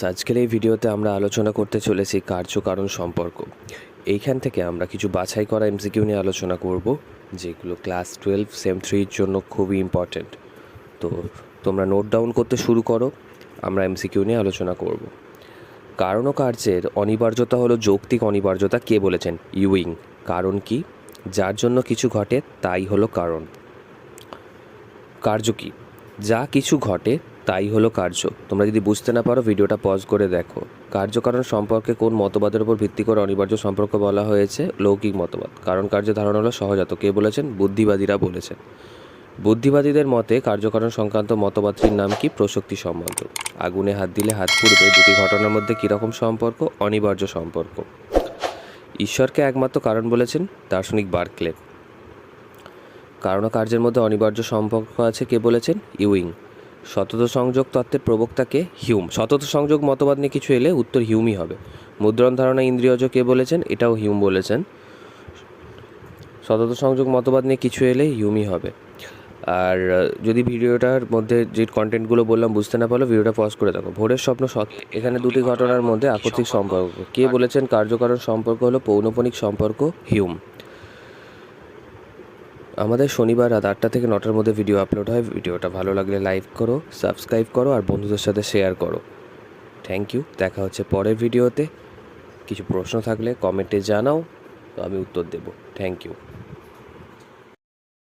আজকের এই ভিডিওতে আমরা আলোচনা করতে চলেছি কার্যকারণ সম্পর্ক। এইখান থেকে আমরা কিছু বাছাই করা এমসিকিউ নিয়ে আলোচনা করব, যেগুলো ক্লাস টুয়েলভ, সেম থ্রির জন্য খুবই ইম্পর্ট্যান্ট তো তোমরা নোট ডাউন করতে শুরু করো, আমরা এমসিকিউ নিয়ে আলোচনা করব। কারণ ও কার্যের অনিবার্যতা হলো যৌক্তিক অনিবার্যতা কে বলেছেন? ইউইং কারণ কি? যার জন্য কিছু ঘটে, তাই হলো কারণ। কার্য কি? যা কিছু ঘটে তাই হলো কার্য। তোমরা যদি বুঝতে না পারো, ভিডিওটা পজ করে দেখো। কার্যকারণ সম্পর্কে কোন মতবাদের উপর ভিত্তি করে অনিবার্য সম্পর্ক বলা হয়েছে? লৌকিক মতবাদ। কারণ কার্য ধারণা হলো সহজাত। কে বলেছেন? বুদ্ধিবাদীরা বলেছেন। বুদ্ধিবাদীদের মতে কার্যকারণ সংক্রান্ত মতবাদটির নাম কি? প্রসক্তি সম্বন্ধ। আগুনে হাত দিলে হাত পুড়বে। দুটি ঘটনার মধ্যে কীরকম সম্পর্ক? অনিবার্য সম্পর্ক। ঈশ্বরকে একমাত্র কারণ বলেছেন দার্শনিক বার্কলে কারণ কার্যের মধ্যে অনিবার্য সম্পর্ক আছে কে বলেছেন? ইউইং। সতত সংযোগ তত্ত্বের প্রবক্তাকে হিউম। সতত সংযোগ মতবাদ নিয়ে কিছু এলে উত্তর হিউমই হবে। মুদ্রণ ধারণা ইন্দ্রিয়জ কে বলেছেন, এটাও হিউম বলেছেন। সতত সংযোগ মতবাদ নিয়ে কিছু এলে হিউমই হবে। আর যদি ভিডিওটার মধ্যে যে কন্টেন্টগুলো বললাম বুঝতে না পারলে ভিডিওটা পজ করে দেখো। ভোরের স্বপ্ন সত্য এখানে দুটি ঘটনার মধ্যে আকস্মিক সম্পর্ক। কে বলেছেন? কার্যকারণ সম্পর্ক হলো পৌনপনিক সম্পর্ক, হিউম। আমাদের শনিবার রাত আটটা থেকে নটার মধ্যে ভিডিও আপলোড হয়। ভিডিওটা ভালো লাগলে লাইক করো সাবস্ক্রাইব করো আর বন্ধুদের সাথে শেয়ার করো। থ্যাংক ইউ দেখা হচ্ছে পরের ভিডিওতে কিছু প্রশ্ন থাকলে কমেন্টে জানাও, তো আমি উত্তর দেবো। Thank you